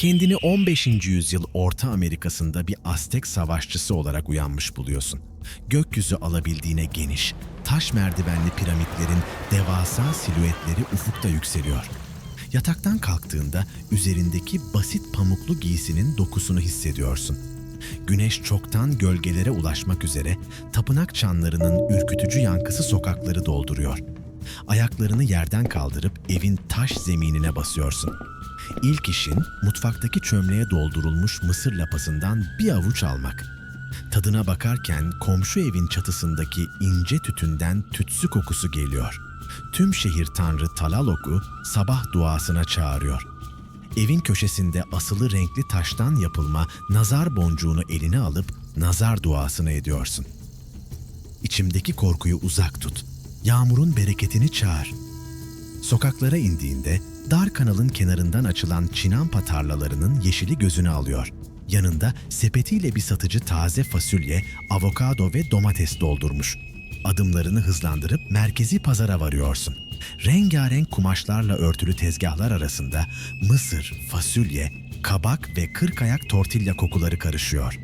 Kendini 15. yüzyıl Orta Amerika'sında bir Aztek savaşçısı olarak uyanmış buluyorsun. Gökyüzü alabildiğine geniş, taş merdivenli piramitlerin devasa silüetleri ufukta yükseliyor. Yataktan kalktığında üzerindeki basit pamuklu giysinin dokusunu hissediyorsun. Güneş çoktan gölgelere ulaşmak üzere tapınak çanlarının ürkütücü yankısı sokakları dolduruyor. Ayaklarını yerden kaldırıp evin taş zeminine basıyorsun. İlk işin mutfaktaki çömleğe doldurulmuş mısır lapasından bir avuç almak. Tadına bakarken komşu evin çatısındaki ince tütünden tütsü kokusu geliyor. Tüm şehir tanrı Talalok'u sabah duasına çağırıyor. Evin köşesinde asılı renkli taştan yapılma nazar boncuğunu eline alıp nazar duasını ediyorsun. İçimdeki korkuyu uzak tut. Yağmurun bereketini çağır. Sokaklara indiğinde dar kanalın kenarından açılan çinampa tarlalarının yeşili gözünü alıyor. Yanında sepetiyle bir satıcı taze fasulye, avokado ve domates doldurmuş. Adımlarını hızlandırıp merkezi pazara varıyorsun. Rengarenk kumaşlarla örtülü tezgahlar arasında mısır, fasulye, kabak ve kırk ayak tortilla kokuları karışıyor.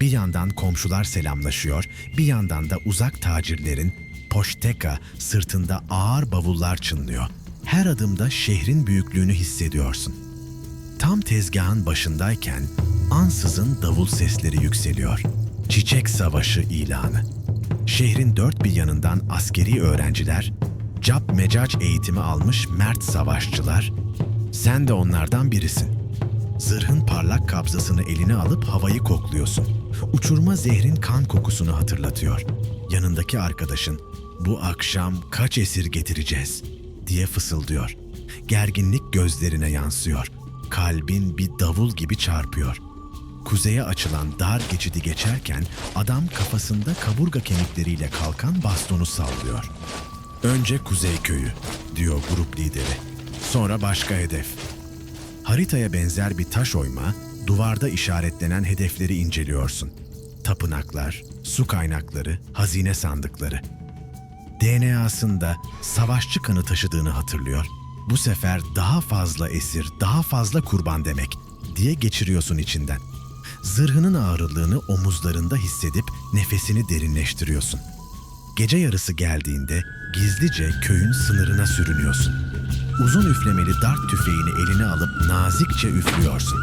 Bir yandan komşular selamlaşıyor, bir yandan da uzak tacirlerin poşteka sırtında ağır bavullar çınlıyor. Her adımda şehrin büyüklüğünü hissediyorsun. Tam tezgahın başındayken ansızın davul sesleri yükseliyor. Çiçek Savaşı ilanı. Şehrin dört bir yanından askeri öğrenciler, cap mecac eğitimi almış mert savaşçılar, sen de onlardan birisin. Zırhın parlak kabzasını eline alıp havayı kokluyorsun. Uçurma zehrin kan kokusunu hatırlatıyor. Yanındaki arkadaşın, bu akşam kaç esir getireceğiz diye fısıldıyor. Gerginlik gözlerine yansıyor. Kalbin bir davul gibi çarpıyor. Kuzeye açılan dar geçidi geçerken adam kafasında kaburga kemikleriyle kalkan bastonu sallıyor. Önce Kuzey Köyü diyor grup lideri. Sonra başka hedef. Haritaya benzer bir taş oyma, duvarda işaretlenen hedefleri inceliyorsun. Tapınaklar, su kaynakları, hazine sandıkları. DNA'sında savaşçı kanı taşıdığını hatırlıyor. Bu sefer daha fazla esir, daha fazla kurban demek diye geçiriyorsun içinden. Zırhının ağırlığını omuzlarında hissedip nefesini derinleştiriyorsun. Gece yarısı geldiğinde gizlice köyün sınırına sürünüyorsun. Uzun üflemeli dart tüfeğini eline alıp nazikçe üflüyorsun.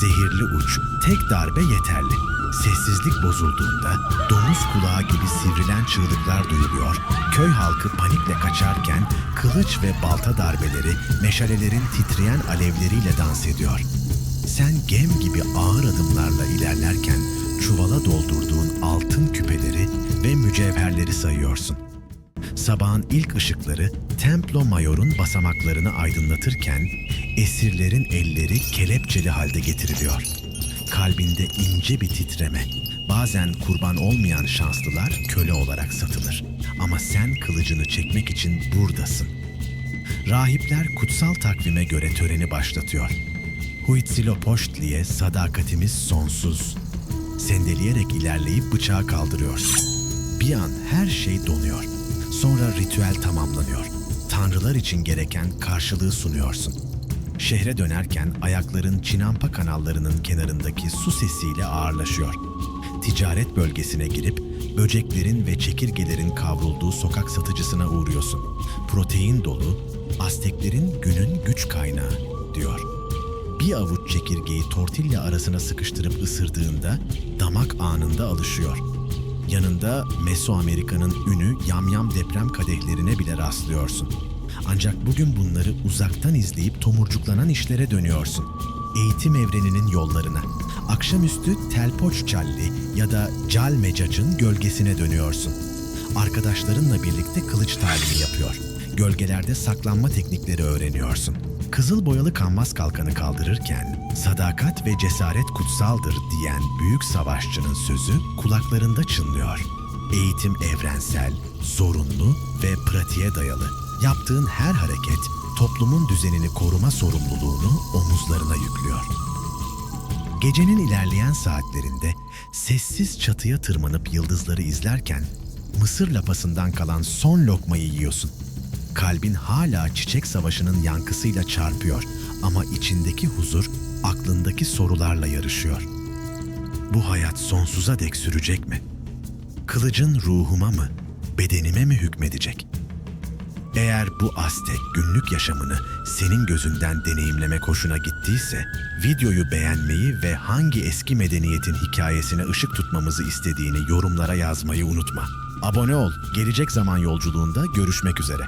Zehirli uç, tek darbe yeterli. Sessizlik bozulduğunda domuz kulağı gibi sivrilen çığlıklar duyuluyor. Köy halkı panikle kaçarken kılıç ve balta darbeleri meşalelerin titreyen alevleriyle dans ediyor. Sen gem gibi ağır adımlarla ilerlerken çuvala doldurduğun altın küpeleri ve mücevherleri sayıyorsun. Sabahın ilk ışıkları Templo Mayor'un basamaklarını aydınlatırken esirlerin elleri kelepçeli halde getiriliyor. Kalbinde ince bir titreme. Bazen kurban olmayan şanslılar köle olarak satılır. Ama sen kılıcını çekmek için buradasın. Rahipler kutsal takvime göre töreni başlatıyor. Huitzilopochtli'ye sadakatimiz sonsuz. Sendeleyerek ilerleyip bıçağı kaldırıyorsun. Bir an her şey donuyor. Sonra ritüel tamamlanıyor. Tanrılar için gereken karşılığı sunuyorsun. Şehre dönerken ayakların Çinampa kanallarının kenarındaki su sesiyle ağırlaşıyor. Ticaret bölgesine girip böceklerin ve çekirgelerin kavrulduğu sokak satıcısına uğruyorsun. Protein dolu, Azteklerin günün güç kaynağı diyor. Bir avuç çekirgeyi tortilla arasına sıkıştırıp ısırdığında damak anında alışıyor. Yanında Mesoamerika'nın ünü yamyam deprem kadehlerine bile rastlıyorsun. Ancak bugün bunları uzaktan izleyip tomurcuklanan işlere dönüyorsun. Eğitim evreninin yollarına. Akşamüstü Telpoç Çalli ya da Cal Mecac'ın gölgesine dönüyorsun. Arkadaşlarınla birlikte kılıç talimi yapıyor. Gölgelerde saklanma teknikleri öğreniyorsun. Kızıl boyalı kanvas kalkanı kaldırırken sadakat ve cesaret kutsaldır diyen büyük savaşçının sözü kulaklarında çınlıyor. Eğitim evrensel, zorunlu ve pratiğe dayalı. Yaptığın her hareket toplumun düzenini koruma sorumluluğunu omuzlarına yüklüyor. Gecenin ilerleyen saatlerinde sessiz çatıya tırmanıp yıldızları izlerken mısır lapasından kalan son lokmayı yiyorsun. Kalbin hala çiçek savaşının yankısıyla çarpıyor ama içindeki huzur aklındaki sorularla yarışıyor. Bu hayat sonsuza dek sürecek mi? Kılıcın ruhuma mı, bedenime mi hükmedecek? Eğer bu Aztek günlük yaşamını senin gözünden deneyimlemek hoşuna gittiyse, videoyu beğenmeyi ve hangi eski medeniyetin hikayesine ışık tutmamızı istediğini yorumlara yazmayı unutma. Abone ol, gelecek zaman yolculuğunda görüşmek üzere.